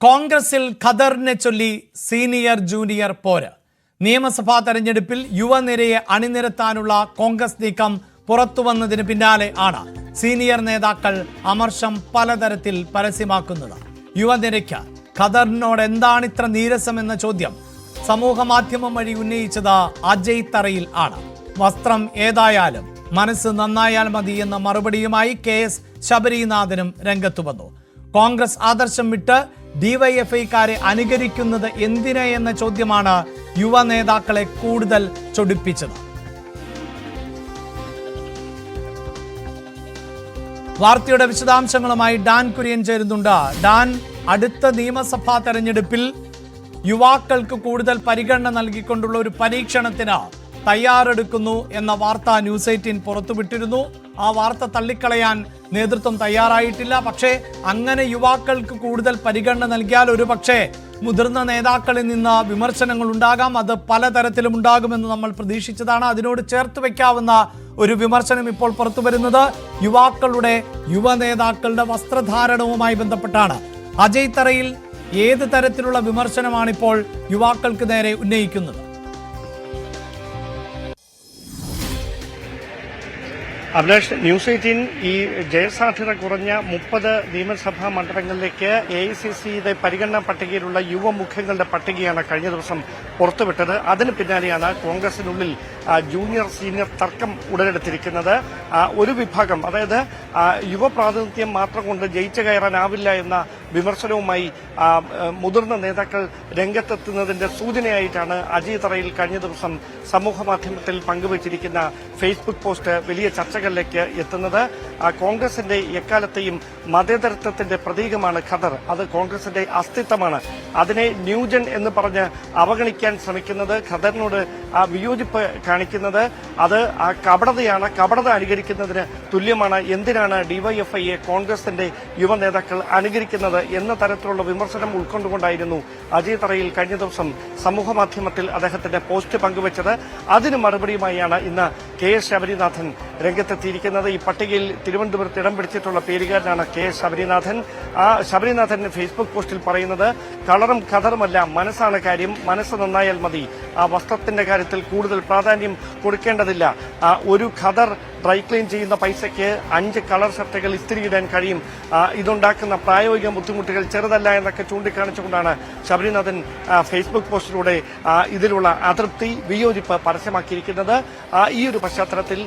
കോൺഗ്രസിൽ ഖദറിനെ ചൊല്ലി senior junior പോര്. നിയമസഭാ തെരഞ്ഞെടുപ്പിൽ യുവനിരയെ അണിനിരത്താനുള്ള കോൺഗ്രസ് നീക്കം പുറത്തു വന്നതിന് പിന്നാലെ ആണ് സീനിയർ നേതാക്കൾ അമർഷം പലതരത്തിൽ പരസ്യമാക്കുന്നത്. യുവനിരയ്ക്ക് ഖദറിനോട് എന്താണ് ഇത്ര നീരസം എന്ന ചോദ്യം സമൂഹ മാധ്യമം വഴി ഉന്നയിച്ചത് അജയ് തറയിൽ ആണ്. വസ്ത്രം ഏതായാലും മനസ്സ് നന്നായാൽ മതി എന്ന മറുപടിയുമായി കെ എസ് ശബരിനാഥനും രംഗത്തു വന്നു. കോൺഗ്രസ് ആദർശം വിട്ട് ഡിവൈഎഫ്ഐക്കാരെ അനുകരിക്കുന്നത് എന്തിന് എന്ന ചോദ്യമാണ് യുവ നേതാക്കളെ കൂടുതൽ ചൊടിപ്പിച്ചത്. വാർത്തയുടെ വിശദാംശങ്ങളുമായി ഡാൻ കുര്യൻ ചേരുന്നുണ്ട്. ഡാൻ അടുത്ത നിയമസഭാ തെരഞ്ഞെടുപ്പിൽ യുവാക്കൾക്ക് കൂടുതൽ പരിഗണന നൽകിക്കൊണ്ടുള്ള ഒരു പരീക്ഷണത്തിന് തയ്യാറെടുക്കുന്നു എന്ന വാർത്ത ന്യൂസ് എയ്റ്റീൻ പുറത്തുവിട്ടിരുന്നു. ആ വാർത്ത തള്ളിക്കളയാൻ നേതൃത്വം തയ്യാറായിട്ടില്ല. പക്ഷേ അങ്ങനെ യുവാക്കൾക്ക് കൂടുതൽ പരിഗണന നൽകിയാൽ ഒരു പക്ഷേ മുതിർന്ന നേതാക്കളിൽ നിന്ന് വിമർശനങ്ങൾ ഉണ്ടാകാം. അത് പലതരത്തിലും ഉണ്ടാകുമെന്ന് നമ്മൾ പ്രതീക്ഷിച്ചതാണ്. അതിനോട് ചേർത്ത് വയ്ക്കാവുന്ന ഒരു വിമർശനം ഇപ്പോൾ പുറത്തു വരുന്നത് യുവാക്കളുടെ യുവ നേതാക്കളുടെ വസ്ത്രധാരണവുമായി ബന്ധപ്പെട്ടാണ്. അജയ് തറയിൽ ഏത് തരത്തിലുള്ള വിമർശനമാണ് ഇപ്പോൾ യുവാക്കൾക്ക് നേരെ ഉന്നയിക്കുന്നത്? അഭിലാഷ് ന്യൂസ് എയ്റ്റീൻ ഈ ജയസാധ്യത കുറഞ്ഞ മുപ്പത് നിയമസഭാ മണ്ഡലങ്ങളിലേക്ക് എ ഐ സി സിയുടെ പരിഗണനാ പട്ടികയിലുള്ള യുവമുഖങ്ങളുടെ പട്ടികയാണ് കഴിഞ്ഞ ദിവസം പുറത്തുവിട്ടത്. അതിന് പിന്നാലെയാണ് കോൺഗ്രസിനുള്ളിൽ ജൂനിയർ സീനിയർ തർക്കം ഉടലെടുത്തിരിക്കുന്നത്. ഒരു വിഭാഗം അതായത് യുവപ്രാതിനിധ്യം മാത്രം കൊണ്ട് ജയിച്ചു കയറാനാവില്ല എന്ന വിമർശനവുമായി മുതിർന്ന നേതാക്കൾ രംഗത്തെത്തുന്നതിന്റെ സൂചനയായിട്ടാണ് അജയ് തറയിൽ കഴിഞ്ഞ ദിവസം സമൂഹ മാധ്യമത്തിൽ പങ്കുവച്ചിരിക്കുന്ന ഫേസ്ബുക്ക് പോസ്റ്റ് വലിയ ചർച്ചകളിലേക്ക് എത്തുന്നത്. കോൺഗ്രസിന്റെ എക്കാലത്തെയും മതേതരത്വത്തിന്റെ പ്രതീകമാണ് ഖദർ. അത് കോൺഗ്രസിന്റെ അസ്തിത്വമാണ്. അതിനെ ന്യൂജൻ എന്ന് പറഞ്ഞ് അവഗണിക്കാൻ ശ്രമിക്കുന്നത് ഖദറിനോട് ആ വിയോജിപ്പ് കാണിക്കുന്നത്. അത് ആ കപടതയാണ് കപടത അനുകരിക്കുന്നതിന് തുല്യമാണ്. എന്തിനാണ് ഡിവൈഎഫ്ഐയെ കോൺഗ്രസിന്റെ യുവ നേതാക്കൾ അനുകരിക്കുന്നത്? എന്ന തരത്തിലുള്ള വിമർശനം ഉൾക്കൊണ്ടുകൊണ്ടായിരുന്നു അജയ് തറയിൽ കഴിഞ്ഞ ദിവസം സമൂഹമാധ്യമത്തിൽ അദ്ദേഹത്തിന്റെ പോസ്റ്റ് പങ്കുവച്ചത്. അതിന് മറുപടിയുമായാണ് ഇന്ന് കെ എസ് ശബരിനാഥൻ രംഗത്തെത്തിയിരിക്കുന്നത്. ഈ പട്ടികയിൽ തിരുവനന്തപുരത്ത് ഇടം പിടിച്ചിട്ടുള്ള പേരുകാരനാണ് കെ എസ് ശബരിനാഥൻ. ആ ശബരിനാഥൻ ഫേസ്ബുക്ക് പോസ്റ്റിൽ പറയുന്നത് കളറും കഥറുമല്ല മനസ്സാണ് കാര്യം. മനസ്സ് നന്നായാൽ മതി. ആ വസ്ത്രത്തിന്റെ കാര്യത്തിൽ കൂടുതൽ പ്രാധാന്യം കൊടുക്കേണ്ടതില്ല. ഒരു ഖദർ ഡ്രൈ ക്ലീൻ ചെയ്യുന്ന പൈസയ്ക്ക് അഞ്ച് കളർ ഷർട്ടുകൾ ഇസ്തിരിയിടാൻ കഴിയും. ഇതുണ്ടാക്കുന്ന പ്രായോഗിക ബുദ്ധിമുട്ടുകൾ ചെറുതല്ല എന്നൊക്കെ ചൂണ്ടിക്കാണിച്ചുകൊണ്ടാണ് ശബരിനാഥൻ ഫേസ്ബുക്ക് പോസ്റ്റിലൂടെ ഇതിലുള്ള അതൃപ്തി വിയോജിപ്പ് പരസ്യമാക്കിയിരിക്കുന്നത്. ഈ ഒരു പശ്ചാത്തലത്തിൽ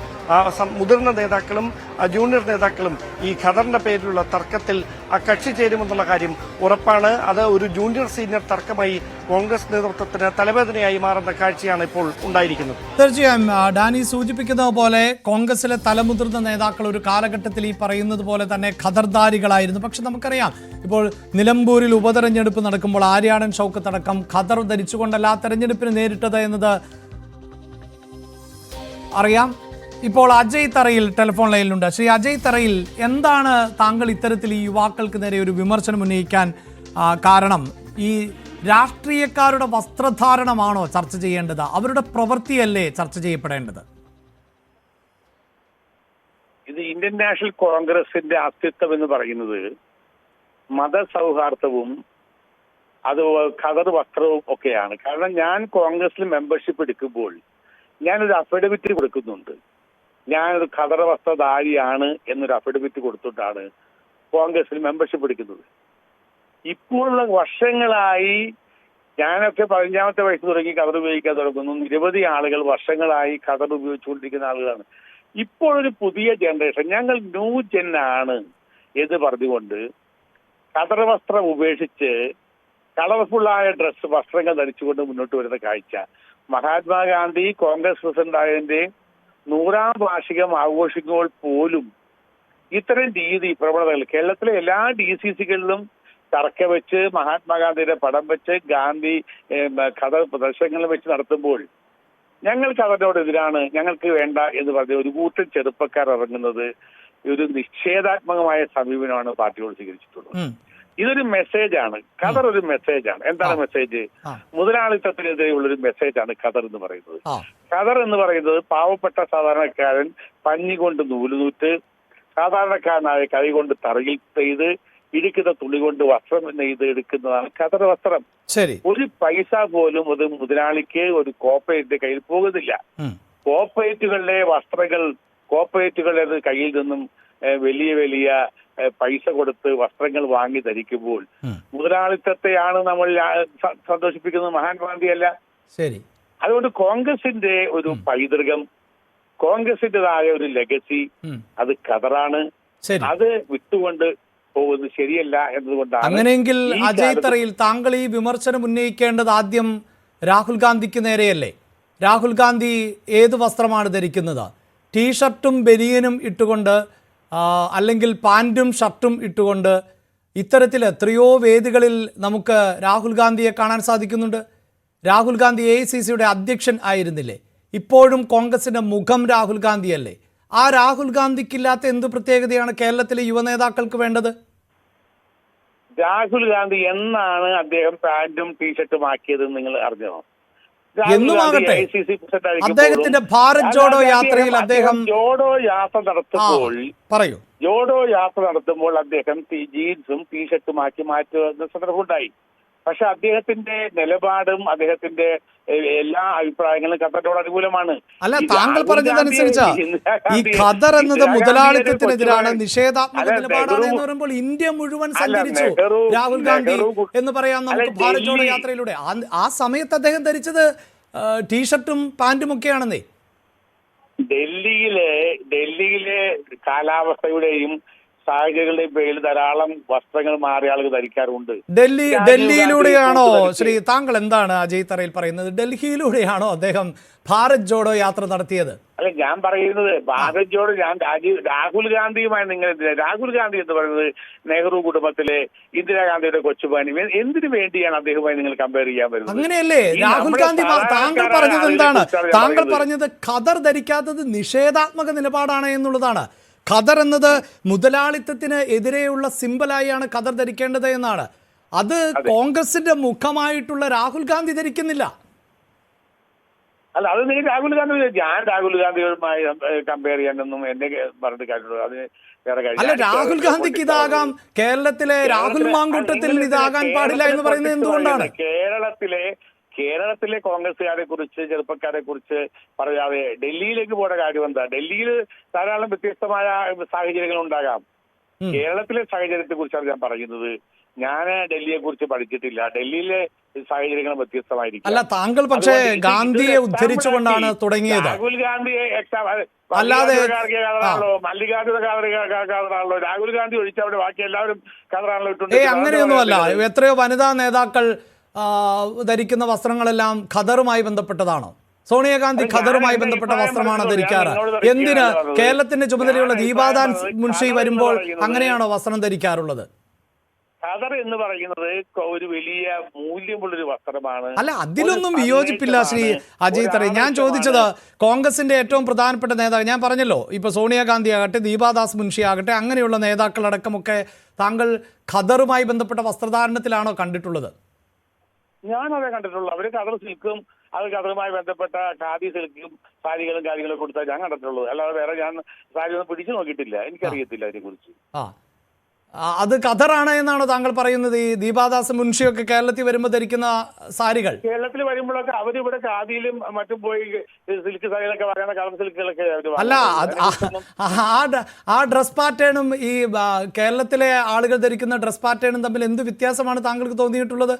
മുതിർന്ന നേതാക്കളും ജൂനിയർ നേതാക്കളും ഈ ഖദറിന്റെ പേരിലുള്ള തർക്കത്തിൽ ആ കക്ഷി ചേരുമെന്നുള്ള കാര്യം ഉറപ്പാണ്. അത് ഒരു ജൂനിയർ സീനിയർ തർക്കമായി കോൺഗ്രസ് നേതൃത്വത്തിന് തലവേദനയായി മാറുന്ന കാഴ്ചയാണ് ഇപ്പോൾ ഉണ്ടായിരിക്കുന്നത്. തീർച്ചയായും ഡാനി സൂചിപ്പിക്കുന്നത് പോലെ കോൺഗ്രസിലെ തലമുതിർന്ന നേതാക്കൾ ഒരു കാലഘട്ടത്തിൽ ഈ പറയുന്നത് പോലെ തന്നെ ഖദർദാരികളായിരുന്നു. പക്ഷെ നമുക്കറിയാം ഇപ്പോൾ നിലമ്പൂരിൽ ഉപതെരഞ്ഞെടുപ്പ് നടക്കുമ്പോൾ ആര്യാടൻ ഷൗക്കത്തടക്കം ഖദർ ധരിച്ചുകൊണ്ടല്ല തെരഞ്ഞെടുപ്പിന് നേരിട്ടത് എന്നത് അറിയാം. ഇപ്പോൾ അജയ് തറയിൽ ടെലിഫോൺ ലൈനിലുണ്ട് ശ്രീ അജയ് തറയിൽ എന്താണ് താങ്കൾ ഇത്തരത്തിൽ ഈ യുവാക്കൾക്ക് നേരെ ഒരു വിമർശനം ഉന്നയിക്കാൻ കാരണം? ഈ രാഷ്ട്രീയക്കാരുടെ വസ്ത്രധാരണമാണോ ചർച്ച ചെയ്യേണ്ടത്? അവരുടെ പ്രവൃത്തിയല്ലേ ചർച്ച ചെയ്യപ്പെടേണ്ടത്? ഇത് ഇന്ത്യൻ നാഷണൽ കോൺഗ്രസിന്റെ അസ്തിത്വം എന്ന് പറയുന്നത് മതസൗഹാർദ്ദവും അത് കതർ വസ്ത്രവും ഒക്കെയാണ്. കാരണം ഞാൻ കോൺഗ്രസിൽ മെമ്പർഷിപ്പ് എടുക്കുമ്പോൾ ഞാനൊരു അഫിഡവിറ്റ് കൊടുക്കുന്നുണ്ട്. ഞാനൊരു ഖദർ വസ്ത്രധാരിയാണ് എന്നൊരു അഫിഡവിറ്റ് കൊടുത്തിട്ടാണ് കോൺഗ്രസിൽ മെമ്പർഷിപ്പ് എടുക്കുന്നത്. ഇപ്പോഴുള്ള വർഷങ്ങളായി ഞാനൊക്കെ പതിനഞ്ചാമത്തെ വയസ്സ് തുടങ്ങി ഖദർ ഉപയോഗിക്കാൻ തുടങ്ങുന്നു. നിരവധി ആളുകൾ വർഷങ്ങളായി ഖദർ ഉപയോഗിച്ചുകൊണ്ടിരിക്കുന്ന ആളുകളാണ്. ഇപ്പോഴൊരു പുതിയ ജനറേഷൻ ഞങ്ങൾ ന്യൂ ജെൻ ആണ് എന്ന് പറഞ്ഞുകൊണ്ട് ഖദർ വസ്ത്രം ഉപേക്ഷിച്ച് കളർഫുള്ളായ ഡ്രസ്സ് വസ്ത്രങ്ങൾ ധരിച്ചുകൊണ്ട് മുന്നോട്ട് വരുന്ന കാഴ്ച. മഹാത്മാഗാന്ധി കോൺഗ്രസ് പ്രസിഡന്റ് ആയതിന്റെ നൂറാം വാർഷികം ആഘോഷിക്കുമ്പോൾ പോലും ഇത്തരം രീതി പ്രവണതകൾ കേരളത്തിലെ എല്ലാ ഡി സി സികളിലും തറക്ക വെച്ച് മഹാത്മാഗാന്ധിയുടെ പടം വെച്ച് ഗാന്ധി കഥ പ്രദർശനങ്ങൾ വെച്ച് നടത്തുമ്പോൾ ഞങ്ങൾക്ക് അവരോട് എതിരാണ് ഞങ്ങൾക്ക് വേണ്ട എന്ന് പറഞ്ഞ ഒരു കൂട്ടം ചെറുപ്പക്കാർ ഇറങ്ങുന്നത് ഒരു നിഷേധാത്മകമായ സമീപനമാണ് പാർട്ടിയോട് സ്വീകരിച്ചിട്ടുള്ളത്. ഇതൊരു മെസ്സേജാണ് ഖദർ ഒരു മെസ്സേജാണ് എന്താണ് മെസ്സേജ്. മുതലാളിത്തത്തിനെതിരെയുള്ള ഒരു മെസ്സേജാണ് ഖദർ എന്ന് പറയുന്നത്. ഖദർ എന്ന് പറയുന്നത് പാവപ്പെട്ട സാധാരണക്കാരൻ പഞ്ഞി കൊണ്ട് നൂലുനൂറ്റ് സാധാരണക്കാരനായ കൈ കൊണ്ട് തറയിൽ പെയ്ത് ഇടുക്കുന്ന തുണി കൊണ്ട് വസ്ത്രം നെയ്ത് എടുക്കുന്നതാണ് ഖദർ വസ്ത്രം. ഒരു പൈസ പോലും അത് മുതലാളിക്ക് ഒരു കോപ്പറേറ്റിന്റെ കയ്യിൽ പോകുന്നില്ല. കോപ്പറേറ്റുകളിലെ വസ്ത്രങ്ങൾ കോപ്പറേറ്റുകളുടെ കയ്യിൽ നിന്നും വലിയ വലിയ പൈസ കൊടുത്ത് വസ്ത്രങ്ങൾ വാങ്ങി ധരിക്കുമ്പോൾ മുതലാളിത്തത്തെയാണ് നമ്മൾ സന്തോഷിപ്പിക്കുന്നത് മഹാത്മാഗാന്ധിയല്ല. ശരി. അതുകൊണ്ട് കോൺഗ്രസിന്റെ ഒരു പൈതൃകം കോൺഗ്രസിന്റേതായ ഒരു ലെഗസി അത് കതറാണ്. അത് വിട്ടുകൊണ്ട് പോകുന്നത് ശരിയല്ല എന്നതുകൊണ്ടാണ് അങ്ങനെയെങ്കിൽ അജയ് തറയിൽ താങ്കൾ ഈ വിമർശനം ഉന്നയിക്കേണ്ടത് ആദ്യം രാഹുൽ ഗാന്ധിക്ക് നേരെയല്ലേ? രാഹുൽ ഗാന്ധി ഏത് വസ്ത്രമാണ് ധരിക്കുന്നത്? ടീഷർട്ടും ബനിയനും ഇട്ടുകൊണ്ട് അല്ലെങ്കിൽ പാന്റും ഷർട്ടും ഇട്ടുകൊണ്ട് ഇത്തരത്തിൽ എത്രയോ വേദികളിൽ നമുക്ക് രാഹുൽ ഗാന്ധിയെ കാണാൻ സാധിക്കുന്നുണ്ട്. രാഹുൽ ഗാന്ധി എ അധ്യക്ഷൻ ആയിരുന്നില്ലേ? ഇപ്പോഴും കോൺഗ്രസിന്റെ മുഖം രാഹുൽ ഗാന്ധിയല്ലേ? ആ രാഹുൽ ഗാന്ധിക്കില്ലാത്ത എന്ത് പ്രത്യേകതയാണ് കേരളത്തിലെ യുവനേതാക്കൾക്ക് വേണ്ടത്? രാഹുൽ ഗാന്ധി എന്നാണ് അദ്ദേഹം പാന്റും ടീഷർട്ടും ആക്കിയത് നിങ്ങൾ അറിഞ്ഞോ എന്നും ആകട്ടെ. അദ്ദേഹത്തിന്റെ ഭാരത് ജോഡോ യാത്രയിൽ അദ്ദേഹം ജോഡോ യാത്ര നടത്തുമ്പോൾ പറയൂ ജോഡോ യാത്ര നടത്തുമ്പോൾ അദ്ദേഹം ജീൻസും ടീഷർട്ടും ആക്കി മാറ്റുന്ന സന്ദർഭമുണ്ടായി പക്ഷെ അദ്ദേഹത്തിന്റെ നിലപാടും അദ്ദേഹത്തിന്റെ എല്ലാ അഭിപ്രായങ്ങളും ഖത്തറിനോട് അനുകൂലമാണ്. അല്ല താങ്കൾ പറഞ്ഞതനുസരിച്ച ഈ ഖദർ എന്നത് മുതലാളിത്തത്തിനെതിരാണ് നിഷേധാത്മക നിലപാടാണ് എന്ന് പറയുമ്പോൾ ഇന്ത്യ മുഴുവൻ സഞ്ചരിച്ചു. രാഹുൽ ഗാന്ധി എന്ന് പറയാം നമുക്ക് ഭാരത് ജോഡോ യാത്രയിലൂടെ. ആ- സമയത്ത് അദ്ദേഹം ധരിച്ചത് ടീഷർട്ടും പാന്റും ഒക്കെയാണെന്നേ. ഡൽഹിയിലെ ഡൽഹിയിലെ കാലാവസ്ഥയുടെയും സാഹചര്യങ്ങളുടെയും പേരിൽ ധാരാളം വസ്ത്രങ്ങൾ മാറിയ ആളുകൾ ധരിക്കാറുണ്ട് ഡൽഹി ഡൽഹിയിലൂടെയാണോ? ശ്രീ താങ്കൾ എന്താണ് അജയ് തറയിൽ പറയുന്നത്? ഡൽഹിയിലൂടെയാണോ അദ്ദേഹം ഭാരത് ജോഡോ യാത്ര നടത്തിയത്? അല്ല ഞാൻ പറയുന്നത് ഭാരത് ജോഡോ ഞാൻ രാജീവ് രാഹുൽ ഗാന്ധിയുമായി നിങ്ങൾ രാഹുൽ ഗാന്ധി എന്ന് പറയുന്നത് നെഹ്റു കുടുംബത്തിലെ ഇന്ദിരാഗാന്ധിയുടെ കൊച്ചുപാനി എന്തിനു വേണ്ടിയാണ് അദ്ദേഹവുമായി നിങ്ങൾ കമ്പയർ ചെയ്യാൻ വരുന്നത്? അങ്ങനെയല്ലേ? രാഹുൽ ഗാന്ധി താങ്കൾ പറഞ്ഞത് എന്താണ്? താങ്കൾ. പറഞ്ഞത് ഖദർ ധരിക്കാത്തത് നിഷേധാത്മക നിലപാടാണ് എന്നുള്ളതാണ്. ഖദർ എന്നത് മുതലാളിത്തത്തിന് എതിരെയുള്ള സിമ്പലായാണ് ഖദർ ധരിക്കേണ്ടത് എന്നാണ്. അത് കോൺഗ്രസിന്റെ മുഖമായിട്ടുള്ള രാഹുൽ ഗാന്ധി ധരിക്കുന്നില്ല. അല്ല അത് നിങ്ങൾ രാഹുൽ ഗാന്ധി ഞാൻ രാഹുൽ ഗാന്ധിയുമായി കമ്പയർ ചെയ്യാനൊന്നും എന്നെ പറഞ്ഞിട്ട് കാര്യമുള്ളൂ അതിന് അല്ല രാഹുൽ ഗാന്ധിക്ക് ഇതാകാം. കേരളത്തിലെ രാഹുൽ മാങ്കൂട്ടത്തിൽ ഇതാകാൻ പാടില്ല എന്ന് പറയുന്നത് എന്തുകൊണ്ടാണ്? കേരളത്തിലെ കേരളത്തിലെ കോൺഗ്രസുകാരെ കുറിച്ച് ചെറുപ്പക്കാരെ കുറിച്ച് പറയാതെ ഡൽഹിയിലേക്ക് പോയ കാര്യം എന്താ? ഡൽഹിയിൽ ധാരാളം വ്യത്യസ്തമായ സാഹചര്യങ്ങൾ ഉണ്ടാകാം. കേരളത്തിലെ സാഹചര്യത്തെ കുറിച്ചാണ് ഞാൻ പറയുന്നത്. ഞാൻ ഡൽഹിയെ കുറിച്ച് പഠിച്ചിട്ടില്ല. ഡൽഹിയിലെ സാഹചര്യങ്ങൾ വ്യത്യസ്തമായിരിക്കും. അല്ല താങ്കൾ പക്ഷേ ഗാന്ധിയെ ഉദ്ധരിച്ചുകൊണ്ടാണ് തുടങ്ങിയത്. രാഹുൽ ഗാന്ധിയെ അല്ലാതെ- കഥറാണല്ലോ രാഹുൽ ഗാന്ധി ഒഴിച്ച് അവിടെ ബാക്കി എല്ലാവരും കഥറാണല്ലോ ഇട്ടുണ്ട് അങ്ങനെയൊന്നുമല്ല. എത്രയോ വനിതാ നേതാക്കൾ ധരിക്കുന്ന വസ്ത്രങ്ങളെല്ലാം ഖദറുമായി ബന്ധപ്പെട്ടതാണോ. സോണിയാഗാന്ധി ഖദറുമായി ബന്ധപ്പെട്ട വസ്ത്രമാണ് ധരിക്കാറ്. എന്തിന്? കേരളത്തിന്റെ ചുമതലയുള്ള ദീപാദാൻ മുൻഷി വരുമ്പോൾ അങ്ങനെയാണോ വസ്ത്രം ധരിക്കാറുള്ളത്? ഖദർ എന്ന് പറയുന്നത് ഒരു വലിയ മൂല്യമുള്ളൊരു വസ്ത്രമാണ്. അല്ല അതിലൊന്നും വിയോജിപ്പില്ല ശ്രീ അജയ് തറേ. ഞാൻ. ചോദിച്ചത് കോൺഗ്രസിന്റെ ഏറ്റവും പ്രധാനപ്പെട്ട നേതാവ് ഞാൻ പറഞ്ഞല്ലോ ഇപ്പൊ സോണിയാഗാന്ധി ആകട്ടെ ദീപാദാസ് മുൻഷി ആകട്ടെ അങ്ങനെയുള്ള നേതാക്കളടക്കമൊക്കെ താങ്കൾ ഖദറുമായി ബന്ധപ്പെട്ട വസ്ത്രധാരണത്തിലാണോ കണ്ടിട്ടുള്ളത്? ഞാൻ അതേ കണ്ടിട്ടുള്ളൂ. അവർ കതർ സിൽക്കും അത് കതറുമായി ബന്ധപ്പെട്ട ഖാദി സിൽക്കും സാരികളും കാര്യങ്ങളും കൊടുത്താൽ ഞാൻ കണ്ടിട്ടുള്ളൂ. അല്ലാതെ വേറെ ഞാൻ സാരി ഒന്നും പിടിച്ചു നോക്കിയിട്ടില്ല. എനിക്കറിയത്തില്ല അതിനെ കുറിച്ച് അത് ഖദറാണ് എന്നാണോ താങ്കൾ പറയുന്നത്. ഈ ദീപാദാസ് മുൻഷിയൊക്കെ കേരളത്തിൽ വരുമ്പോൾ ധരിക്കുന്ന സാരികൾ. കേരളത്തിൽ വരുമ്പോഴൊക്കെ ഇവിടെ ഖാദിയിലും മറ്റും പോയി സിൽക്ക് സാരികളൊക്കെ പറയുന്ന കളർ സിൽക്കുകളൊക്കെ അവർ അല്ല ആ ഡ്രസ് പാറ്റേണും ഈ കേരളത്തിലെ ആളുകൾ ധരിക്കുന്ന ഡ്രസ് പാറ്റേണും തമ്മിൽ എന്ത് വ്യത്യാസമാണ് താങ്കൾക്ക് തോന്നിയിട്ടുള്ളത്?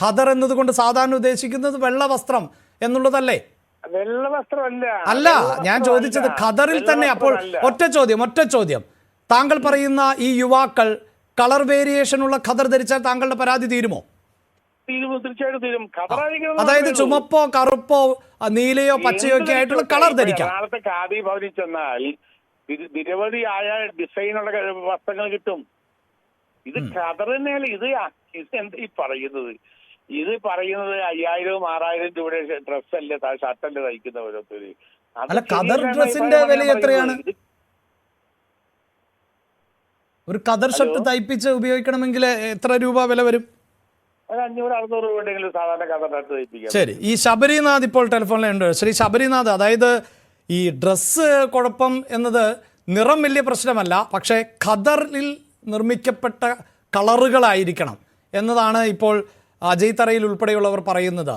ഖദർ എന്നതുകൊണ്ട് സാധാരണ ഉദ്ദേശിക്കുന്നത് വെള്ള വസ്ത്രം എന്നുള്ളതല്ലേ? വെള്ള വസ്ത്രമല്ല അല്ല ഞാൻ ചോദിച്ചത് ഖദറിൽ തന്നെ അപ്പോൾ ഒറ്റ ചോദ്യം ഒറ്റ ചോദ്യം. താങ്കൾ പറയുന്ന ഈ യുവാക്കൾ കളർ വേരിയേഷൻ ഉള്ള ഖദർ ധരിച്ചാൽ താങ്കളുടെ പരാതി തീരുമോ? അതായത് ചുമപ്പോ കറുപ്പോ നീലയോ പച്ചയോ ഒക്കെ ആയിട്ടുള്ള കളർ ധരിക്കാം. നിരവധി ഖാദി ഭവനിൽ ചെന്നാൽ നിരവധിയായ ഡിസൈനുള്ള വസ്ത്രങ്ങൾ കിട്ടും. ഇത് ഖദർ തന്നെയല്ല? ഇത് ഈ പറയുന്നത്? ഇത് പറയുന്നത് അയ്യായിരവും ആറായിരം രൂപയുടെ ഡ്രസ് അല്ലേ ഷർട്ട് അല്ലേ തയ്ക്കുന്ന ഓരോരുത്തര്. അല്ല, ഡ്രസ്സിന്റെ വില എത്രയാണ്? ഒരു ഖദർ ഷർട്ട് തയ്പ്പിച്ച് ഉപയോഗിക്കണമെങ്കിൽ എത്ര രൂപ വില വരും? ശരി. ഈ ശബരിനാഥ് ഇപ്പോൾ ടെലിഫോണിലുണ്ട് ശ്രീ ശബരിനാഥ് അതായത് ഈ ഡ്രസ്സ് കുഴപ്പം എന്നത് നിറം വലിയ പ്രശ്നമല്ല പക്ഷേ ഖദറിൽ നിർമ്മിക്കപ്പെട്ട കളറുകളായിരിക്കണം എന്നതാണ് ഇപ്പോൾ അജയ് തറയിൽ ഉൾപ്പെടെയുള്ളവർ പറയുന്നത്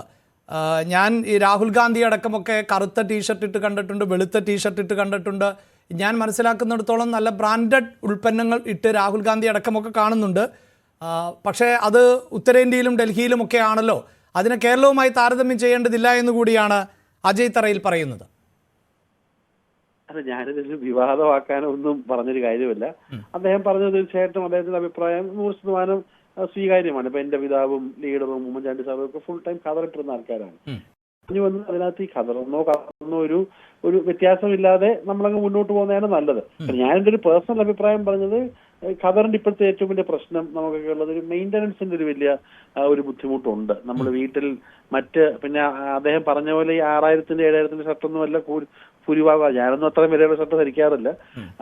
ഞാൻ ഈ രാഹുൽ ഗാന്ധി അടക്കമൊക്കെ കറുത്ത ടീഷർട്ട് ഇട്ട് കണ്ടിട്ടുണ്ട് വെളുത്ത ടീഷർട്ട് ഇട്ട് കണ്ടിട്ടുണ്ട്. ഞാൻ മനസ്സിലാക്കുന്നിടത്തോളം നല്ല ബ്രാൻഡഡ് ഉൽപ്പന്നങ്ങൾ ഇട്ട് രാഹുൽ ഗാന്ധി അടക്കമൊക്കെ കാണുന്നുണ്ട്. പക്ഷേ അത് ഉത്തരേന്ത്യയിലും ഡൽഹിയിലും ഒക്കെ ആണല്ലോ. അതിനെ കേരളവുമായി താരതമ്യം ചെയ്യേണ്ടതില്ല എന്ന് കൂടിയാണ് അജയ് തറയിൽ പറയുന്നത്. അല്ല ഞാനിതൊരു വിവാദമാക്കാനോ ഒന്നും പറഞ്ഞൊരു കാര്യമല്ല. അദ്ദേഹം പറഞ്ഞത് തീർച്ചയായിട്ടും അദ്ദേഹത്തിന്റെ അഭിപ്രായം നൂറ് ശതമാനം സ്വീകാര്യമാണ്. ഇപ്പൊ എന്റെ പിതാവും ലീഡറും ഉമ്മൻചാണ്ടി സാറും ഒക്കെ ഫുൾ ടൈം കതറിട്ടിരുന്ന ആൾക്കാരാണ്. ഇനി വന്ന് അതിനകത്ത് ഈ കതറന്നോ കതറന്നോ ഒരു ഒരു വ്യത്യാസമില്ലാതെ നമ്മളങ്ങ് മുന്നോട്ട് പോകുന്നതാണ് നല്ലത്. ഞാൻ എന്റെ ഒരു പേഴ്സണൽ അഭിപ്രായം പറഞ്ഞത് ഖബറിന്റെ ഇപ്പോഴത്തെ ഏറ്റവും വലിയ പ്രശ്നം നമുക്കൊക്കെ ഉള്ളത് ഒരു മെയിന്റനൻസിന്റെ ഒരു വലിയ ഒരു ബുദ്ധിമുട്ടുണ്ട്. നമ്മൾ വീട്ടിൽ മറ്റ് പിന്നെ അദ്ദേഹം പറഞ്ഞ പോലെ ഈ ആറായിരത്തിന്റെ ഏഴായിരത്തിന്റെ ഷർട്ടൊന്നും അല്ല ഭൂരിഭാഗം ഞാനൊന്നും അത്ര വിലയുള്ള ഷർട്ട് ധരിക്കാറില്ല.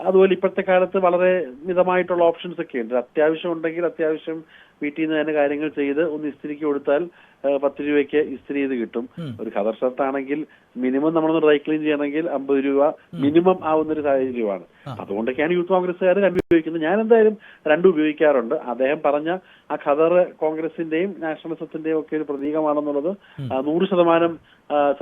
അതുപോലെ ഇപ്പോഴത്തെ കാലത്ത് വളരെ മിതമായിട്ടുള്ള ഓപ്ഷൻസ് ഒക്കെ ഉണ്ട് അത്യാവശ്യം ഉണ്ടെങ്കിൽ അത്യാവശ്യം വീട്ടിൽ നിന്ന് തന്നെ കാര്യങ്ങൾ ചെയ്ത് ഒന്ന് ഇസ്തിരിക്ക് കൊടുത്താൽ പത്ത് രൂപയ്ക്ക് ഇസ്തിരി ചെയ്ത് കിട്ടും. ഒരു ഖദർ ഷർട്ട് ആണെങ്കിൽ മിനിമം നമ്മളൊന്ന് ഡ്രൈ ക്ലീൻ ചെയ്യണമെങ്കിൽ അമ്പത് രൂപ മിനിമം ആവുന്ന ഒരു സാഹചര്യമാണ് അതുകൊണ്ടൊക്കെയാണ് യൂത്ത് കോൺഗ്രസ്സുകാർ രണ്ടും ഉപയോഗിക്കുന്നത്. ഞാൻ എന്തായാലും രണ്ടും ഉപയോഗിക്കാറുണ്ട്. അദ്ദേഹം പറഞ്ഞ ആ ഖദർ കോൺഗ്രസിന്റെയും നാഷണലിസത്തിന്റെയും ഒക്കെ ഒരു പ്രതീകമാണെന്നുള്ളത് നൂറ് ശതമാനം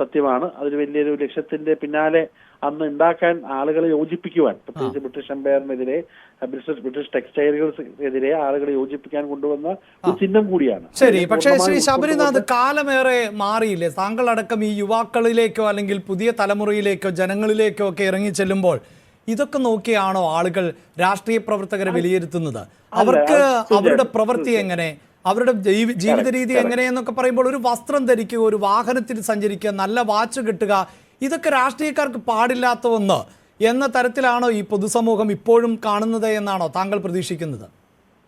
സത്യമാണ്. അതൊരു വലിയൊരു ലക്ഷ്യത്തിന്റെ പിന്നാലെ അന്ന് ഉണ്ടാക്കാൻ ആളുകളെ യോജിപ്പിക്കുവാൻ പ്രത്യേകിച്ച് ബ്രിട്ടീഷ് എംപയറിനെതിരെ ബ്രിട്ടീഷ് ബ്രിട്ടീഷ് ടെക്സ്റ്റൈലുകൾക്കെതിരെ ആളുകളെ യോജിപ്പിക്കാൻ കൊണ്ടുവന്ന ഒരു ചിഹ്നം കൂടിയാണ്. ശരി പക്ഷേ ശ്രീ ശബരിനാഥ് കാലമേറെ മാറിയില്ലേ? താങ്കളടക്കം ഈ യുവാക്കളിലേക്കോ അല്ലെങ്കിൽ പുതിയ തലമുറയിലേക്കോ ജനങ്ങളിലേക്കോ ഒക്കെ ഇറങ്ങി ചെല്ലുമ്പോൾ ഇതൊക്കെ നോക്കിയാണോ ആളുകൾ രാഷ്ട്രീയ പ്രവർത്തകരെ വിലയിരുത്തുന്നത്? അവർക്ക് അവരുടെ പ്രവൃത്തി എങ്ങനെ? അവരുടെ ജീവി- ജീവിത രീതി എങ്ങനെയെന്നൊക്കെ പറയുമ്പോൾ ഒരു വസ്ത്രം ധരിക്കുക ഒരു വാഹനത്തിൽ സഞ്ചരിക്കുക നല്ല വാച്ച് കിട്ടുക ഇതൊക്കെ രാഷ്ട്രീയക്കാർക്ക് പാടില്ലാത്ത ഒന്ന്. എന്ന തരത്തിലാണോ ഈ പൊതുസമൂഹം ഇപ്പോഴും കാണുന്നത് എന്നാണോ താങ്കൾ പ്രതീക്ഷിക്കുന്നത്?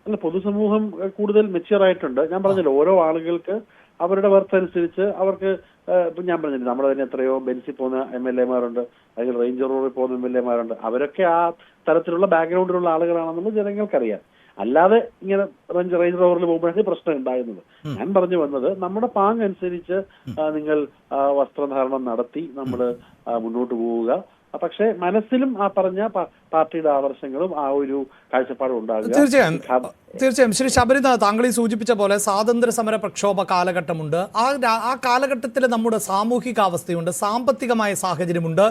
അല്ല പൊതുസമൂഹം കൂടുതൽ മെച്യൂർ ആയിട്ടുണ്ട്. ഞാൻ പറഞ്ഞല്ലോ ഓരോ ആളുകൾക്ക് അവരുടെ വർത്ത് അനുസരിച്ച് അവർക്ക് ഇപ്പൊ ഞാൻ പറഞ്ഞില്ല നമ്മുടെ തന്നെ എത്രയോ ബെൻസിൽ പോകുന്ന എം എൽ എമാരുണ്ട് അല്ലെങ്കിൽ റേഞ്ചർ റോഡിൽ പോകുന്ന എം എൽ എമാരുണ്ട്. അവരൊക്കെ ആ തരത്തിലുള്ള ബാക്ക്ഗ്രൗണ്ടിലുള്ള ആളുകളാണെന്നുള്ളത് ജനങ്ങൾക്കറിയാം. അല്ലാതെ ഇങ്ങനെ റേഞ്ച് റേഞ്ച് റോവറിൽ പോകുമ്പോഴാണ് പ്രശ്നം ഉണ്ടാകുന്നത് ഞാൻ പറഞ്ഞു വന്നത് നമ്മുടെ പാങ് അനുസരിച്ച് നിങ്ങൾ വസ്ത്രധാരണം നടത്തി നമ്മൾ മുന്നോട്ട് പോവുക. പക്ഷെ മനസ്സിലും ആ പറഞ്ഞ പാർട്ടിയുടെ ആദർശങ്ങളും ആ ഒരു കാഴ്ചപ്പാടും ഉണ്ടാകുക. തീർച്ചയായും. തീർച്ചയായും. ശ്രീ ശബരിനാഥ് താങ്കൾ ഈ സൂചിപ്പിച്ച പോലെ സ്വാതന്ത്ര്യ സമര പ്രക്ഷോഭ കാലഘട്ടമുണ്ട്. ആ ആ കാലഘട്ടത്തിൽ നമ്മുടെ സാമൂഹിക അവസ്ഥയുണ്ട് സാമ്പത്തികമായ സാഹചര്യമുണ്ട്.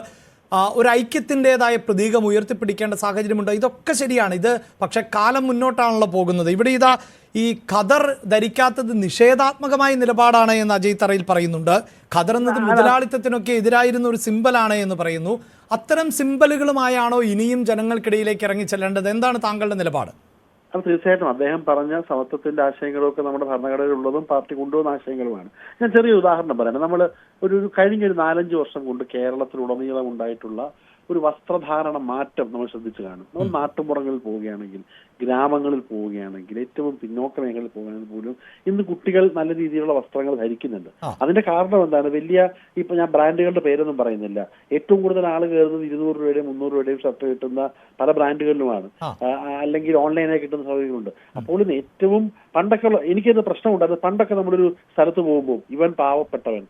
ഒരു ഐക്യത്തിന്റെതായ പ്രതീകം ഉയർത്തിപ്പിടിക്കേണ്ട സാഹചര്യമുണ്ട്. ഇതൊക്കെ ശരിയാണ്. ഇത് പക്ഷെ കാലം മുന്നോട്ടാണല്ലോ പോകുന്നത്. ഇവിടെ ഇതാ ഈ ഖദർ ധരിക്കാത്തത് നിഷേധാത്മകമായ നിലപാടാണ് എന്ന് അജയ് തറയിൽ പറയുന്നുണ്ട്. ഖദർ എന്നത് മുതലാളിത്തത്തിനൊക്കെ എതിരായിരുന്ന ഒരു സിമ്പലാണ് എന്ന് പറയുന്നു. അത്തരം സിമ്പലുകളുമായാണോ ഇനിയും ജനങ്ങൾക്കിടയിലേക്ക് ഇറങ്ങി ചെല്ലേണ്ടത്? എന്താണ് താങ്കളുടെ നിലപാട്? അത് തീർച്ചയായിട്ടും അദ്ദേഹം പറഞ്ഞ സമത്വത്തിന്റെ ആശയങ്ങളൊക്കെ നമ്മുടെ ഭരണഘടനയിലുള്ളതും പാർട്ടി കൊണ്ടുവന്ന ആശയങ്ങളുമാണ്. ഞാൻ ചെറിയ ഉദാഹരണം പറയാം. നമ്മൾ ഒരു കഴിഞ്ഞ ഒരു നാലഞ്ച് വർഷം കൊണ്ട് കേരളത്തിലുടനീളം ഉണ്ടായിട്ടുള്ള ഒരു വസ്ത്രധാരണ മാറ്റം നമ്മൾ ശ്രദ്ധിച്ചു കാണും. നമ്മൾ നാട്ടുപുറങ്ങളിൽ പോവുകയാണെങ്കിൽ ഗ്രാമങ്ങളിൽ പോവുകയാണെങ്കിൽ ഏറ്റവും പിന്നോക്ക മേഖലയിൽ പോവുകയാണെങ്കിൽ പോലും ഇന്ന് കുട്ടികൾ നല്ല രീതിയിലുള്ള വസ്ത്രങ്ങൾ ധരിക്കുന്നുണ്ട്. അതിന്റെ കാരണം എന്താണ്? വലിയ ഇപ്പൊ ഞാൻ ബ്രാൻഡുകളുടെ പേരൊന്നും പറയുന്നില്ല. ഏറ്റവും കൂടുതൽ ആൾ കയറുന്നത് ഇരുന്നൂറ് രൂപയുടെയും മുന്നൂറ് രൂപയുടെയും ഷർട്ട് കിട്ടുന്ന പല ബ്രാൻഡുകളിലുമാണ്. അല്ലെങ്കിൽ ഓൺലൈനായി കിട്ടുന്ന സൗകര്യങ്ങളുണ്ട് അപ്പോൾ ഇന്ന് ഏറ്റവും പണ്ടൊക്കെ ഉള്ള എനിക്കത് പ്രശ്നമുണ്ടായിരുന്നു പണ്ടൊക്കെ നമ്മളൊരു സ്ഥലത്ത് പോകുമ്പോൾ ഇവൻ പാവപ്പെട്ടവൻ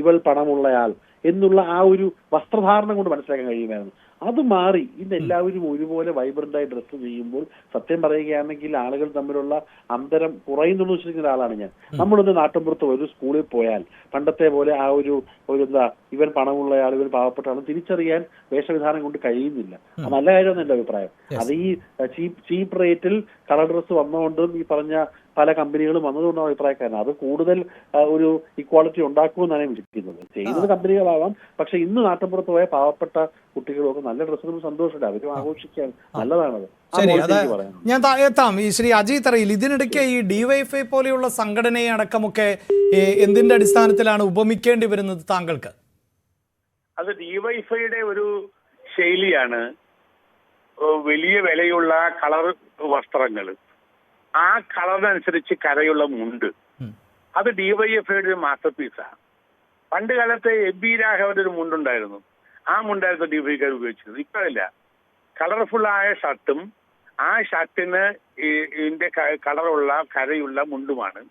ഇവൾ പണമുള്ളയാൾ എന്നുള്ള ആ ഒരു വസ്ത്രധാരണം കൊണ്ട് മനസ്സിലാക്കാൻ കഴിയുമായിരുന്നു. അത് മാറി ഇന്ന് എല്ലാവരും ഒരുപോലെ വൈബ്രന്റ് ആയി ഡ്രസ്സ് ചെയ്യുമ്പോൾ സത്യം പറയുകയാണെങ്കിൽ ആളുകൾ തമ്മിലുള്ള അന്തരം കുറയുന്നു വെച്ചിരിക്കുന്ന ഒരാളാണ് ഞാൻ. നമ്മളൊന്ന് നാട്ടിൻപുറത്ത് ഒരു സ്കൂളിൽ പോയാൽ പണ്ടത്തെ പോലെ ആ ഒരു ഒരു എന്താ ഇവൻ പണമുള്ള ആൾ ഇവൻ പാവപ്പെട്ട ആൾ തിരിച്ചറിയാൻ വേഷവിധാനം കൊണ്ട് കഴിയുന്നില്ല. നല്ല കാര്യമാണ് എന്റെ അഭിപ്രായം അത് ഈ ചീപ്പ് ചീപ്പ് റേറ്റിൽ കളർ ഡ്രസ്സ് വന്നുകൊണ്ടും ഈ പറഞ്ഞ പല കമ്പനികളും വന്നതുകൊണ്ടാണ് അഭിപ്രായക്കാരൻ. അത് കൂടുതൽ ഒരു ഇക്വാളിറ്റി ഉണ്ടാക്കുമെന്നാണ് ഞാൻ വിശ്വസിക്കുന്നത് ചെയ്യുന്നത് കമ്പനികളാവാം. പക്ഷെ ഇന്ന് നാട്ടിൻപുറത്ത് പോയ പാവപ്പെട്ട കുട്ടികളൊക്കെ നല്ല ഡ്രസ്സുകളും സന്തോഷമില്ല അവരും ആഘോഷിക്കാൻ നല്ലതാണത്. ശരി അത് ഞാൻ എത്താം. ഈ ശ്രീ അജയ് തറയിൽ ഇതിനിടയ്ക്ക് ഈ ഡിവൈഫൈ പോലെയുള്ള സംഘടനയെ അടക്കമൊക്കെ എന്തിന്റെ അടിസ്ഥാനത്തിലാണ് ഉപമിക്കേണ്ടി വരുന്നത് താങ്കൾക്ക്? അത് ഡിവൈഫൈയുടെ ഒരു ശൈലിയാണ് വലിയ വിലയുള്ള കളർ വസ്ത്രങ്ങൾ ആ കളറിനനുസരിച്ച് കരയുള്ള മുണ്ട്. അത് ഡിവൈഎഫ്ഐയുടെ ഒരു മാസ്റ്റർ പീസാണ് പണ്ട് കാലത്ത് എം ബി രാഘവന്റെ ഒരു മുണ്ടുണ്ടായിരുന്നു. ആ മുണ്ടായിരുന്നു ഡിവൈക്കാർ ഉപയോഗിച്ചിരുന്നത്. ഇപ്പോഴല്ല. കളർഫുൾ ആയ ഷർട്ടും ആ ഷർട്ടിന് ഇതിന്റെ കളറുള്ള കരയുള്ള മുണ്ടുമാണ്.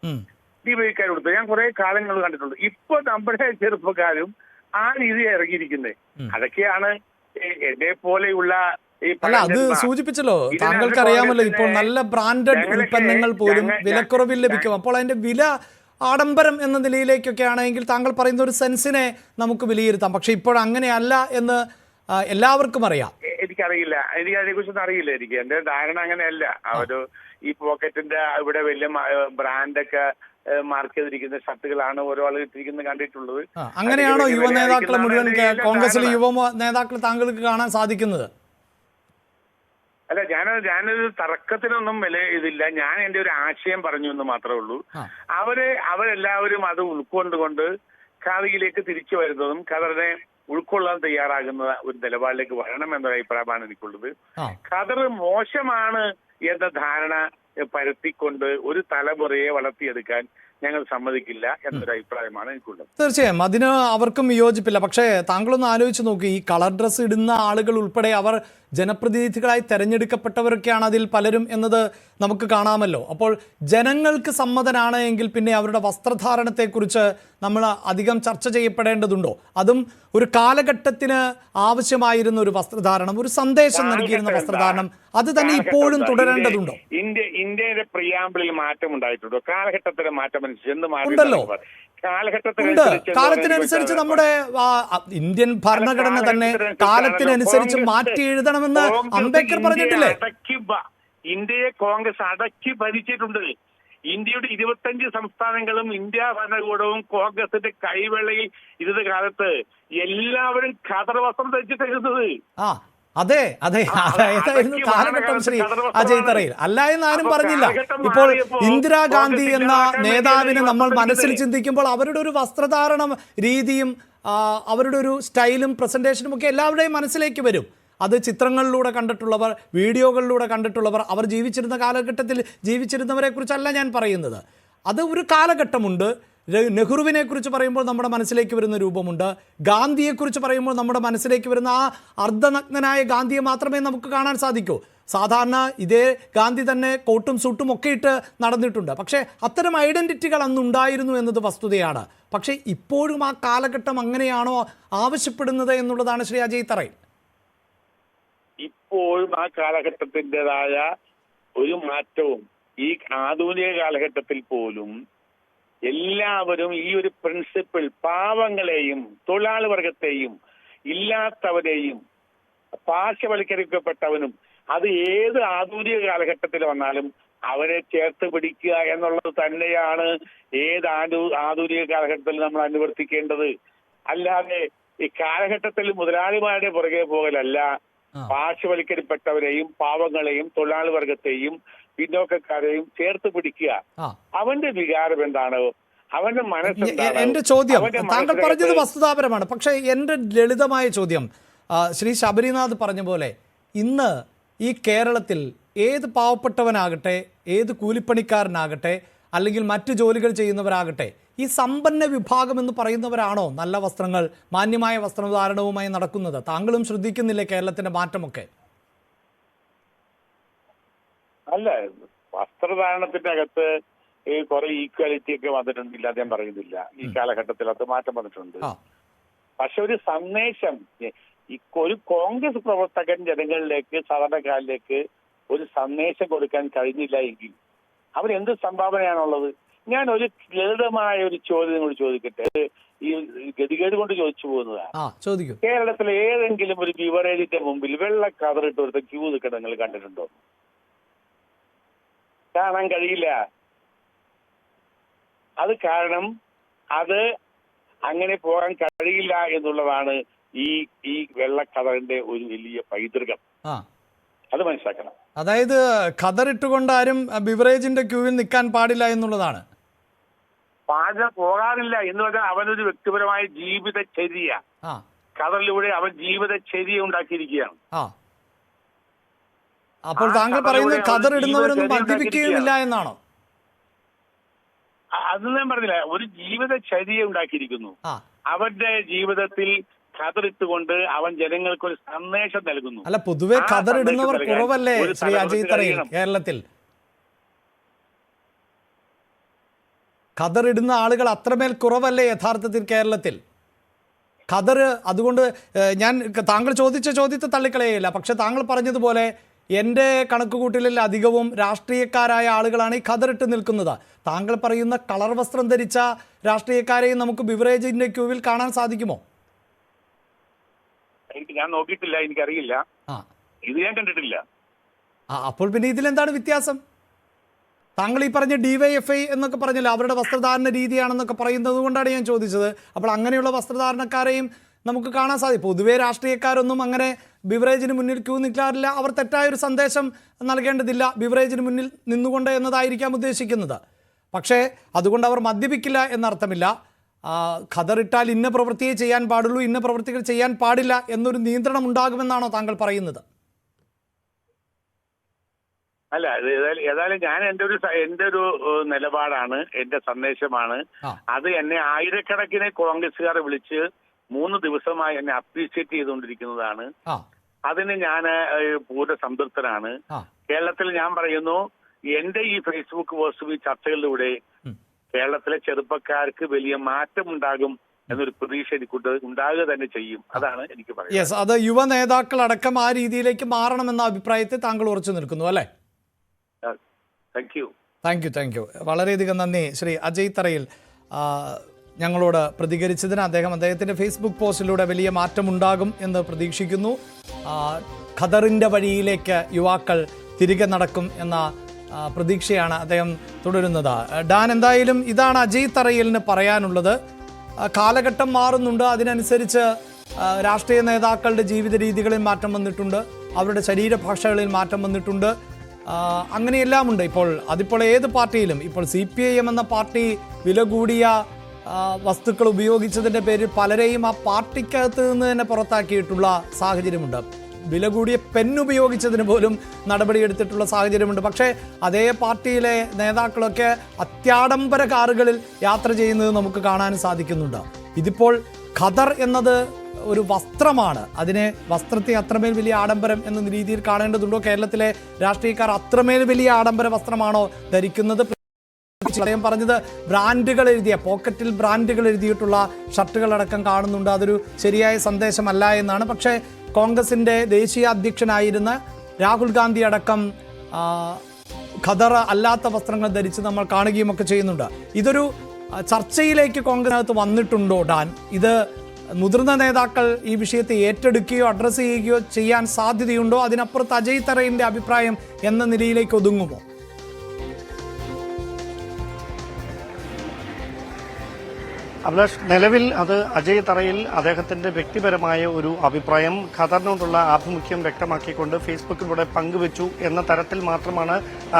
ഡിവൈക്കാർ കൊടുത്തത് ഞാൻ കുറെ കാലങ്ങൾ കണ്ടിട്ടുണ്ട്. ഇപ്പൊ നമ്മുടെ ചെറുപ്പക്കാരും ആ രീതി ഇറങ്ങിയിരിക്കുന്നത്. അതൊക്കെയാണ് എന്നെ പോലെയുള്ള അല്ല അത് സൂചിപ്പിച്ചല്ലോ. താങ്കൾക്ക് അറിയാമല്ലോ ഇപ്പോൾ നല്ല ബ്രാൻഡഡ് ഉൽപ്പന്നങ്ങൾ പോലും വിലക്കുറവിൽ ലഭിക്കും. അപ്പോൾ അതിന്റെ വില ആഡംബരം എന്ന നിലയിലേക്കൊക്കെ ആണെങ്കിൽ താങ്കൾ പറയുന്ന ഒരു സെൻസിനെ നമുക്ക് വിലയിരുത്താം. പക്ഷെ ഇപ്പോൾ അങ്ങനെയല്ല എന്ന് എല്ലാവർക്കും അറിയാം. എനിക്കറിയില്ല. എനിക്ക് അതിനെ കുറിച്ചൊന്നും അറിയില്ല എനിക്ക്. എന്റെ ധാരണ അങ്ങനെയല്ല. അവർ ഈ പോക്കറ്റിന്റെ ഇവിടെ വലിയ ബ്രാൻഡൊക്കെ മാർക്ക് ചെയ്തിരിക്കുന്ന ഷർട്ടുകളാണ് ഓരോ ആളുകൾ ഇട്ടിരിക്കുന്നത് കണ്ടിട്ടുള്ളത്. അങ്ങനെയാണോ യുവ നേതാക്കളെ മുഴുവൻ കോൺഗ്രസിലെ. യുവ നേതാക്കൾ താങ്കൾക്ക് കാണാൻ സാധിക്കുന്നത്? അല്ല ഞാൻ ഞാനൊരു തർക്കത്തിനൊന്നും വില ഇതില്ല. ഞാൻ എന്റെ ഒരു ആശയം പറഞ്ഞു എന്ന് മാത്രമേ ഉള്ളൂ. അവരെ അവർ അവരെല്ലാവരും അത് ഉൾക്കൊണ്ടുകൊണ്ട് ഖാദിയിലേക്ക് തിരിച്ചു വരുന്നതും ഖദറിനെ ഉൾക്കൊള്ളാൻ തയ്യാറാകുന്ന ഒരു നിലപാടിലേക്ക് വരണം എന്നൊരു അഭിപ്രായമാണ് എനിക്കുള്ളത്. കഥർ ഖദർ മോശമാണ് എന്ന ധാരണ പരത്തിക്കൊണ്ട് ഒരു തലമുറയെ വളർത്തിയെടുക്കാൻ ഞങ്ങൾ സമ്മതിക്കില്ല എന്നൊരു അഭിപ്രായമാണ് എനിക്കുള്ളത്. തീർച്ചയായും. അതിന് അവർക്കും വിയോജിപ്പില്ല പക്ഷേ താങ്കളൊന്ന് ആലോചിച്ച് നോക്കി. ഈ കളർ ഡ്രസ് ഇടുന്ന ആളുകൾ ഉൾപ്പെടെ അവർ ജനപ്രതിനിധികളായി തെരഞ്ഞെടുക്കപ്പെട്ടവരൊക്കെയാണ് അതിൽ പലരും എന്നത് നമുക്ക് കാണാമല്ലോ. അപ്പോൾ ജനങ്ങൾക്ക് സമ്മതനാണ് എങ്കിൽ പിന്നെ അവരുടെ വസ്ത്രധാരണത്തെക്കുറിച്ച് നമ്മൾ അധികം ചർച്ച ചെയ്യപ്പെടേണ്ടതുണ്ടോ? അതും ഒരു കാലഘട്ടത്തിന് ആവശ്യമായിരുന്ന ഒരു വസ്ത്രധാരണം ഒരു സന്ദേശം നൽകിയിരുന്ന വസ്ത്രധാരണം അത് തന്നെ ഇപ്പോഴും തുടരേണ്ടതുണ്ടോ? ഇന്ത്യ- ഇന്ത്യ ഇന്ത്യയുടെ പ്രിയാമ്പിളിൽ മാറ്റം ഉണ്ടായിട്ടുണ്ടോ? കാലഘട്ടത്തിന് മാറ്റം ഉണ്ടല്ലോ. ഉണ്ട്. കാലത്തിനനുസരിച്ച് നമ്മുടെ ഇന്ത്യൻ ഭരണഘടന തന്നെ കാലത്തിനനുസരിച്ച് മാറ്റി എഴുതണമെന്ന് അംബേദ്കർ പറഞ്ഞിട്ടില്ലേ? ഇന്ത്യയെ കോൺഗ്രസ് അടക്കി ഭരിച്ചിട്ടുണ്ട്. ഇന്ത്യയുടെ ഇരുപത്തഞ്ച് സംസ്ഥാനങ്ങളും ഇന്ത്യ ഭരണകൂടവും കോൺഗ്രസിന്റെ കൈവെള്ളയിൽ ഇരുന്ന കാലത്ത് എല്ലാവരും ഖദർ വസ്ത്രം ധരിച്ചിട്ട് ഇരുന്നത് ആ അതെ അതെ. അതായിരുന്നു കാലഘട്ടം ശ്രീ അജയ് തറയിൽ. അല്ല എന്ന് ആരും പറഞ്ഞില്ല. ഇപ്പോൾ ഇന്ദിരാഗാന്ധി എന്ന നേതാവിനെ നമ്മൾ മനസ്സിൽ ചിന്തിക്കുമ്പോൾ അവരുടെ ഒരു വസ്ത്രധാരണ രീതിയും അവരുടെ ഒരു സ്റ്റൈലും പ്രസന്റേഷനും ഒക്കെ എല്ലാവരുടെയും മനസ്സിലേക്ക് വരും. അത് ചിത്രങ്ങളിലൂടെ കണ്ടിട്ടുള്ളവർ വീഡിയോകളിലൂടെ കണ്ടിട്ടുള്ളവർ അവർ ജീവിച്ചിരുന്ന കാലഘട്ടത്തിൽ ജീവിച്ചിരുന്നവരെക്കുറിച്ചല്ല ഞാൻ പറയുന്നത്. അത് ഒരു കാലഘട്ടമുണ്ട്. നെഹ്റുവിനെക്കുറിച്ച് പറയുമ്പോൾ നമ്മുടെ മനസ്സിലേക്ക് വരുന്ന രൂപമുണ്ട്. ഗാന്ധിയെക്കുറിച്ച് പറയുമ്പോൾ നമ്മുടെ മനസ്സിലേക്ക് വരുന്ന ആ അർദ്ധനഗ്നനായ ഗാന്ധിയെ മാത്രമേ നമുക്ക് കാണാൻ സാധിക്കൂ. സാധാരണ ഇതേ ഗാന്ധി തന്നെ കോട്ടും സൂട്ടും ഒക്കെ ഇട്ട് നടന്നിട്ടുണ്ട്. പക്ഷേ അത്തരം ഐഡന്റിറ്റികൾ അന്നുണ്ടായിരുന്നു എന്നത് വസ്തുതയാണ്. പക്ഷേ ഇപ്പോഴും ആ കാലഘട്ടം അങ്ങനെയാണോ ആവശ്യപ്പെടുന്നത് എന്നുള്ളതാണ് ശ്രീ അജയ് തറയിൽ. ഇപ്പോഴും ആ കാലഘട്ടത്തിന്റെതായ ഒരു മാറ്റവും ഈ ആധുനിക കാലഘട്ടത്തിൽ പോലും എല്ലാവരും ഈ ഒരു പ്രിൻസിപ്പിൾ പാവങ്ങളെയും തൊഴിലാളി വർഗത്തെയും ഇല്ലാത്തവരെയും പാർശ്വവൽക്കരിക്കപ്പെട്ടവനും അത് ഏത് ആധുനിക കാലഘട്ടത്തിൽ വന്നാലും അവരെ ചേർത്ത് പിടിക്കുക എന്നുള്ളത് തന്നെയാണ് ഏത് ആധു- ആധുനിക കാലഘട്ടത്തിൽ നമ്മൾ അനുവർത്തിക്കേണ്ടത്. അല്ലാതെ ഈ കാലഘട്ടത്തിൽ മുതലാളിമാരുടെ പുറകെ പോകലല്ല. ആ. പാർശ്വവൽക്കരിക്കപ്പെട്ടവരെയും പാവങ്ങളെയും തൊഴിലാളി വർഗത്തെയും പിന്നോക്കക്കാരെയും ചേർത്ത് പിടിക്കുക. അവന്റെ വികാരം എന്താണ്? അവന്റെ മനസ്സ് മനസ്സെന്താണ് എന്റെ ചോദ്യം. താങ്കൾ പറഞ്ഞത് വസ്തുതാപരമാണ്. പക്ഷേ എന്റെ ലളിതമായ ചോദ്യം ശ്രീ ശബരിനാഥ് പറഞ്ഞ പോലെ ഇന്ന് ഈ കേരളത്തിൽ ഏത് പാവപ്പെട്ടവനാകട്ടെ ഏത് കൂലിപ്പണിക്കാരനാകട്ടെ അല്ലെങ്കിൽ മറ്റു ജോലികൾ ചെയ്യുന്നവരാകട്ടെ ഈ സമ്പന്ന വിഭാഗം എന്ന് പറയുന്നവരാണോ നല്ല വസ്ത്രങ്ങൾ മാന്യമായ വസ്ത്രധാരണവുമായി നടക്കുന്നത്? താങ്കളും ശ്രദ്ധിക്കുന്നില്ലേ കേരളത്തിന്റെ മാറ്റമൊക്കെ? അല്ല വസ്ത്രധാരണത്തിന്റെ അകത്ത് ഈ കുറെ ഈക്വാലിറ്റി ഒക്കെ വന്നിട്ടുണ്ട് ഇല്ല അദ്ദേഹം പറയുന്നില്ല. ഈ കാലഘട്ടത്തിൽ അത് മാറ്റം വന്നിട്ടുണ്ട്. പക്ഷെ ഒരു സന്ദേശം ഒരു കോൺഗ്രസ് പ്രവർത്തകൻ ജനങ്ങളിലേക്ക് സാധാരണക്കാരിലേക്ക് ഒരു സന്ദേശം കൊടുക്കാൻ കഴിഞ്ഞില്ല എങ്കിൽ അവരെന്ത് സംഭാവനയാണുള്ളത്? ഞാൻ ഒരു ലളിതമായ ഒരു ചോദ്യം കൂടി ചോദിക്കട്ടെ? ഈ ഗതികേട് കൊണ്ട് ചോദിച്ചു പോകുന്നതാണ് കേരളത്തിലെ ഏതെങ്കിലും ഒരു ബിവറേജിന്റെ മുമ്പിൽ വെള്ള കതറിട്ട് കൊടുത്ത ക്യൂ നിൽക്കണം നിങ്ങൾ കണ്ടിട്ടുണ്ടോ? കാണാൻ കഴിയില്ല. അത് കാരണം അത് അങ്ങനെ പോകാൻ കഴിയില്ല എന്നുള്ളതാണ് ഈ ഈ വെള്ളക്കതറിന്റെ ഒരു വലിയ പൈതൃകം. അത് മനസ്സിലാക്കണം. അതായത് ഖദറിട്ടുകൊണ്ട് ആരും ബിവറേജിന്റെ ക്യൂവിൽ നിൽക്കാൻ പാടില്ല എന്നുള്ളതാണ്. പാചക പോകാറില്ല എന്ന് പറഞ്ഞാൽ അവനൊരു വ്യക്തിപരമായ ജീവിതചര്യ ആ. കതറിലൂടെ അവൻ ജീവിതചര്യ ഉണ്ടാക്കിയിരിക്കുകയാണ്. അപ്പോൾ താങ്കൾ പറയുന്നത് ഒരു ഇടുന്നവരൊന്നും ജീവിതചര്യ മദ്യപിക്കുകയുമില്ല എന്നാണോ? അത് ഞാൻ പറഞ്ഞില്ല. ഒരു ജീവിതചര്യ ഉണ്ടാക്കിയിരിക്കുന്നു. അവന്റെ ജീവിതത്തിൽ കതറിട്ടുകൊണ്ട് അവൻ ജനങ്ങൾക്ക് ഒരു സന്ദേശം നൽകുന്നു. അല്ല പൊതുവെ കതറിടുന്നവർ കുറവല്ലേ ശ്രീ അജയ് തറയിൽ കേരളത്തിൽ? ഖദർ ഇടുന്ന ആളുകൾ അത്രമേൽ കുറവല്ലേ യഥാർത്ഥത്തിൽ കേരളത്തിൽ? ഖദർ അതുകൊണ്ട് ഞാൻ താങ്കൾ ചോദിച്ച ചോദ്യത്തെ തള്ളിക്കളയില്ല പക്ഷെ താങ്കൾ പറഞ്ഞതുപോലെ എന്റെ കണക്കുകൂട്ടലിൽ അധികവും രാഷ്ട്രീയക്കാരായ ആളുകളാണ് ഈ ഖദറിട്ട് നിൽക്കുന്നത്. താങ്കൾ പറയുന്ന കളർ വസ്ത്രം ധരിച്ച രാഷ്ട്രീയക്കാരെയും നമുക്ക് ബിവറേജിന്റെ ക്യൂവിൽ കാണാൻ സാധിക്കുമോ? ഞാൻ നോക്കിയിട്ടില്ല എനിക്കറിയില്ല. ആ. ഇത് ഞാൻ കണ്ടിട്ടില്ല. അപ്പോൾ പിന്നെ ഇതിലെന്താണ് വ്യത്യാസം? താങ്കൾ ഈ പറഞ്ഞ ഡിവൈഎഫ്ഐ എന്നൊക്കെ പറഞ്ഞല്ലോ അവരുടെ വസ്ത്രധാരണ രീതിയാണെന്നൊക്കെ പറയുന്നത് കൊണ്ടാണ് ഞാൻ ചോദിച്ചത്. അപ്പോൾ അങ്ങനെയുള്ള വസ്ത്രധാരണക്കാരെയും നമുക്ക് കാണാൻ സാധിക്കും പൊതുവേ രാഷ്ട്രീയക്കാരൊന്നും അങ്ങനെ ബിവറേജിന് മുന്നിൽ ക്യൂ നിൽക്കാറില്ല. അവർ തെറ്റായ ഒരു സന്ദേശം നൽകേണ്ടതില്ല ബിവറേജിന് മുന്നിൽ നിന്നുകൊണ്ട് എന്നതായിരിക്കാം ഉദ്ദേശിക്കുന്നത്. പക്ഷേ അതുകൊണ്ട് അവർ മദ്യപിക്കില്ല എന്നർത്ഥമില്ല. ഖതറിട്ടാൽ ഇന്ന പ്രവൃത്തിയെ ചെയ്യാൻ പാടുള്ളൂ ഇന്ന പ്രവൃത്തികൾ ചെയ്യാൻ പാടില്ല എന്നൊരു നിയന്ത്രണം ഉണ്ടാകുമെന്നാണോ താങ്കൾ പറയുന്നത്? അല്ല ഏതായാലും ഞാൻ എന്റെ ഒരു എന്റെ ഒരു നിലപാടാണ് എന്റെ സന്ദേശമാണ്. അത് എന്നെ ആയിരക്കണക്കിന് കോൺഗ്രസ്സുകാർ വിളിച്ച് മൂന്ന് ദിവസമായി എന്നെ അപ്രീഷിയേറ്റ് ചെയ്തുകൊണ്ടിരിക്കുന്നതാണ്. അതിന് ഞാൻ പൂർണ സംതൃപ്തനാണ്. കേരളത്തിൽ ഞാൻ പറയുന്നു എന്റെ ഈ ഫേസ്ബുക്ക് പോസ്റ്റും ഈ ചർച്ചകളിലൂടെ കേരളത്തിലെ ചെറുപ്പക്കാർക്ക് വലിയ മാറ്റം ഉണ്ടാകും എന്നൊരു പ്രതീക്ഷ എനിക്കുണ്ട്. ഉണ്ടാകുക തന്നെ ചെയ്യും. അതാണ് എനിക്ക് പറയുന്നത് യെസ് അത് യുവ നേതാക്കളടക്കം ആ രീതിയിലേക്ക് മാറണമെന്ന അഭിപ്രായത്തെ താങ്കൾ ഉറച്ചു നിൽക്കുന്നു അല്ലേ? Thank you thank you thank you വളരെയധികം നന്ദി. ശ്രീ അജയ് തറയിൽ ഞങ്ങളോട് പ്രതികരിച്ചതിന് അദ്ദേഹം അദ്ദേഹത്തിന്റെ ഫേസ്ബുക്ക് പോസ്റ്റിലൂടെ വലിയ മാറ്റമുണ്ടാകും എന്ന് പ്രതീക്ഷിക്കുന്നു. ഖദറിന്റെ വഴിയിലേക്ക് യുവാക്കൾ തിരികെ നടക്കും എന്ന പ്രതീക്ഷയാണ് അദ്ദേഹം തുടരുന്നത്. ഡാൻ എന്തായാലും ഇതാണ് അജയ് തറയിലിന് പറയാനുള്ളത്. കാലഘട്ടം മാറുന്നുണ്ട്. അതിനനുസരിച്ച് രാഷ്ട്രീയ നേതാക്കളുടെ ജീവിത രീതികളിൽ മാറ്റം വന്നിട്ടുണ്ട്. അവരുടെ ശരീരഭാഷകളിൽ മാറ്റം വന്നിട്ടുണ്ട്. അങ്ങനെയെല്ലാം ഉണ്ട് ഇപ്പോൾ അതിപ്പോൾ ഏത് പാർട്ടിയിലും ഇപ്പോൾ സി പി ഐ എം എന്ന പാർട്ടി വില കൂടിയ വസ്തുക്കൾ ഉപയോഗിച്ചതിന്റെ പേരിൽ പലരെയും ആ പാർട്ടിക്കകത്ത് നിന്ന് തന്നെ പുറത്താക്കിയിട്ടുള്ള സാഹചര്യമുണ്ട്. വില കൂടിയ പെൻ ഉപയോഗിച്ചതിന് പോലും നടപടിയെടുത്തിട്ടുള്ള സാഹചര്യമുണ്ട്. പക്ഷേ അതേ പാർട്ടിയിലെ നേതാക്കളൊക്കെ അത്യാഡംബര കാറുകളിൽ യാത്ര ചെയ്യുന്നത് നമുക്ക് കാണാൻ സാധിക്കുന്നുണ്ട്. ഇതിപ്പോൾ ഖദർ എന്നത് ഒരു വസ്ത്രമാണ്. അതിനെ വസ്ത്രത്തെ അത്രമേൽ വലിയ ആഡംബരം എന്ന രീതിയിൽ കാണേണ്ടതുണ്ടോ? കേരളത്തിലെ രാഷ്ട്രീയക്കാർ അത്രമേൽ വലിയ ആഡംബര വസ്ത്രമാണോ ധരിക്കുന്നത്? അദ്ദേഹം പറഞ്ഞത് ബ്രാൻഡുകൾ എഴുതിയ പോക്കറ്റിൽ ബ്രാൻഡുകൾ എഴുതിയിട്ടുള്ള ഷർട്ടുകളടക്കം കാണുന്നുണ്ട്. അതൊരു ശരിയായ സന്ദേശമല്ല എന്നാണ്. പക്ഷേ കോൺഗ്രസിന്റെ ദേശീയ അധ്യക്ഷനായിരുന്ന രാഹുൽ ഗാന്ധി അടക്കം ഖദർ അല്ലാത്ത വസ്ത്രങ്ങൾ ധരിച്ച് നമ്മൾ കാണുകയും ഒക്കെ ചെയ്യുന്നുണ്ട്. ഇതൊരു ചർച്ചയിലേക്ക് ചർച്ചയിലേക്ക് കോൺഗ്രസിനകത്ത് വന്നിട്ടുണ്ടോ ഡാൻ? ഇത് മുതിർന്ന നേതാക്കൾ ഈ വിഷയത്തെ ഏറ്റെടുക്കുകയോ അഡ്രസ്സ് ചെയ്യുകയോ ചെയ്യാൻ സാധ്യതയുണ്ടോ? അതിനപ്പുറത്ത് അജയ് തറയിന്റെ അഭിപ്രായം എന്ന നിലയിലേക്ക് ഒതുങ്ങുമോ? അഭിലാഷ് നിലവിൽ അത് അജയ് തറയിൽ അദ്ദേഹത്തിന്റെ വ്യക്തിപരമായ ഒരു അഭിപ്രായം ഖത്തറിനോടുള്ള ആഭിമുഖ്യം വ്യക്തമാക്കിക്കൊണ്ട് ഫേസ്ബുക്കിലൂടെ പങ്കുവച്ചു എന്ന തരത്തിൽ മാത്രമാണ്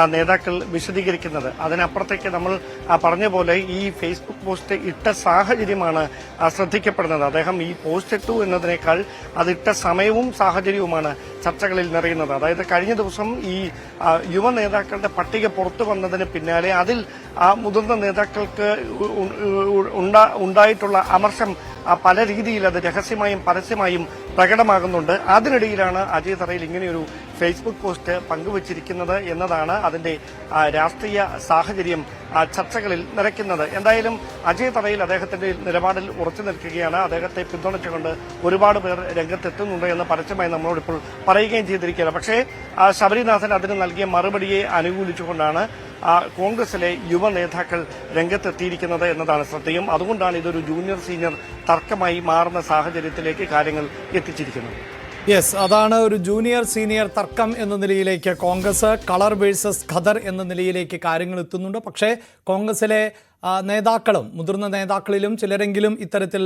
നേതാക്കൾ വിശദീകരിക്കുന്നത്. അതിനപ്പുറത്തേക്ക് നമ്മൾ പറഞ്ഞ പോലെ ഈ ഫേസ്ബുക്ക് പോസ്റ്റ് ഇട്ട സാഹചര്യമാണ് ശ്രദ്ധിക്കപ്പെടുന്നത്. അദ്ദേഹം ഈ പോസ്റ്റ് ഇട്ടു എന്നതിനേക്കാൾ അതിട്ട സമയവും സാഹചര്യവുമാണ് ചർച്ചകളിൽ നിറയുന്നത്. അതായത് കഴിഞ്ഞ ദിവസം ഈ യുവ നേതാക്കളുടെ പട്ടിക പുറത്തു വന്നതിന് പിന്നാലെ അതിൽ ആ മുതിർന്ന നേതാക്കൾക്ക് ഉണ്ടാ- ഉണ്ടായിട്ടുള്ള അമർഷം പല രീതിയിൽ അത് രഹസ്യമായും പരസ്യമായും പ്രകടമാകുന്നുണ്ട്. അതിനിടയിലാണ് അജയ് തറയിൽ ഇങ്ങനെയൊരു ഫേസ്ബുക്ക് പോസ്റ്റ് പങ്കുവച്ചിരിക്കുന്നത് എന്നതാണ് അതിന്റെ രാഷ്ട്രീയ സാഹചര്യം ചർച്ചകളിൽ നിറയ്ക്കുന്നത്. എന്തായാലും അജയ് തറയിൽ അദ്ദേഹത്തിന്റെ നിലപാടിൽ ഉറച്ചു നിൽക്കുകയാണ്. അദ്ദേഹത്തെ പിന്തുണച്ചുകൊണ്ട് ഒരുപാട് പേർ രംഗത്തെത്തുന്നുണ്ട് എന്ന് പരസ്യമായി നമ്മളോടിപ്പോൾ പറയുകയും ചെയ്തിരിക്കുകയാണ്. പക്ഷേ ശബരിനാഥൻ അതിന് നൽകിയ മറുപടിയെ അനുകൂലിച്ചുകൊണ്ടാണ് കോൺഗ്രസിലെ യുവ നേതാക്കൾ രംഗത്തെത്തിയിരിക്കുന്നത് എന്നതാണ് ശ്രദ്ധേയം. അതുകൊണ്ടാണ് ഇതൊരു ജൂനിയർ സീനിയർ തർക്കമായി മാറുന്ന സാഹചര്യത്തിലേക്ക് കാര്യങ്ങൾ എത്തിച്ചിരിക്കുന്നത്. യെസ് അതാണ് ഒരു ജൂനിയർ സീനിയർ തർക്കം എന്ന നിലയിലേക്ക് കോൺഗ്രസ് കളർ വേഴ്സസ് ഖദർ എന്ന നിലയിലേക്ക് കാര്യങ്ങൾ എത്തുന്നുണ്ട്. പക്ഷേ കോൺഗ്രസിലെ നേതാക്കളും മുതിർന്ന നേതാക്കളിലും ചിലരെങ്കിലും ഇത്തരത്തിൽ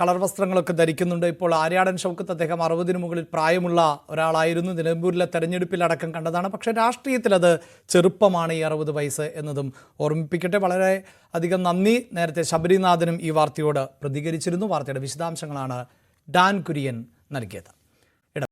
കളർ വസ്ത്രങ്ങളൊക്കെ ധരിക്കുന്നുണ്ട്. ഇപ്പോൾ ആര്യാടൻ ഷൗക്കത്ത് അദ്ദേഹം അറുപതിന് മുകളിൽ പ്രായമുള്ള ഒരാളായിരുന്നു. നിലമ്പൂരിലെ തെരഞ്ഞെടുപ്പിലടക്കം കണ്ടതാണ്. പക്ഷേ രാഷ്ട്രീയത്തിൽ അത് ചെറുപ്പമാണ് ഈ അറുപത് വയസ്സ് എന്നതും ഓർമ്മിപ്പിക്കട്ടെ. വളരെ അധികം നന്ദി. നേരത്തെ ശബരിനാഥനും ഈ വാർത്തയോട് പ്രതികരിച്ചിരുന്നു. വാർത്തയുടെ വിശദാംശങ്ങളാണ് ഡാൻ കുര്യൻ നൽകിയത്.